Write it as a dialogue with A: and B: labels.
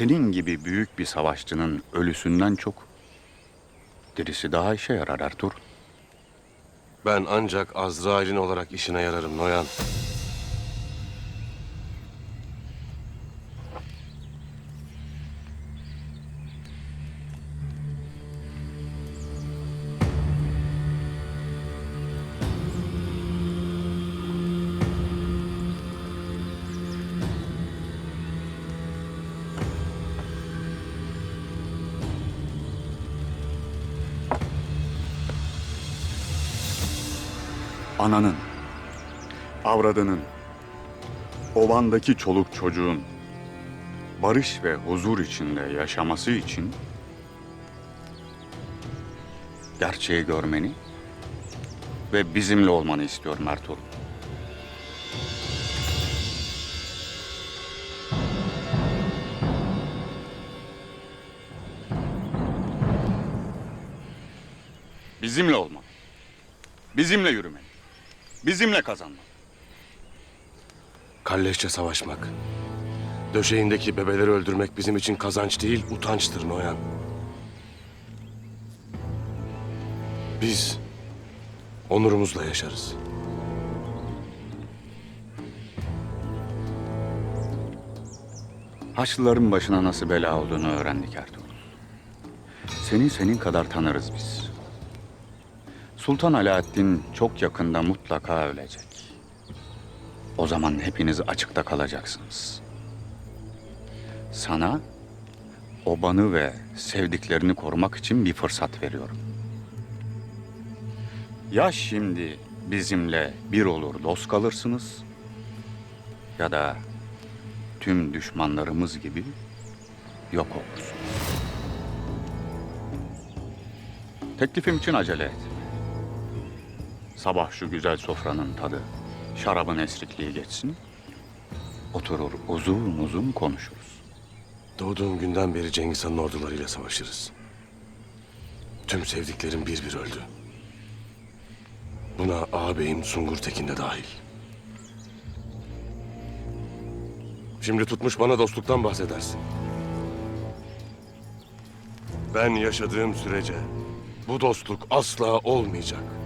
A: Senin gibi büyük bir savaşçının ölüsünden çok dirisi daha işe yarar Ertuğrul.
B: Ben ancak Azrail'in olarak işine yararım Noyan.
A: Ananın, avradının, ovandaki çoluk çocuğun barış ve huzur içinde yaşaması için gerçeği görmeni ve bizimle olmanı istiyorum Ertuğrul. Bizimle olman. Bizimle yürümen. Bizimle kazanman.
B: Kalleşçe savaşmak. Döşeğindeki bebeleri öldürmek bizim için kazanç değil, utançtır Noyan. Biz onurumuzla yaşarız.
A: Haçlıların başına nasıl bela olduğunu öğrendik Ertuğrul. Seni senin kadar tanırız biz. Sultan Alaaddin çok yakında mutlaka ölecek. O zaman hepiniz açıkta kalacaksınız. Sana obanı ve sevdiklerini korumak için bir fırsat veriyorum. Ya şimdi bizimle bir olur dost kalırsınız ya da tüm düşmanlarımız gibi yok olursun. Teklifim için acele et. Sabah şu güzel sofranın tadı, şarabın esrikliği geçsin. Oturur uzun uzun konuşuruz.
B: Doğduğum günden beri Cengiz Han'ın ordularıyla savaşırız. Tüm sevdiklerim bir bir öldü. Buna ağabeyim Sungur Tekin de dahil. Şimdi tutmuş bana dostluktan bahsedersin. Ben yaşadığım sürece bu dostluk asla olmayacak.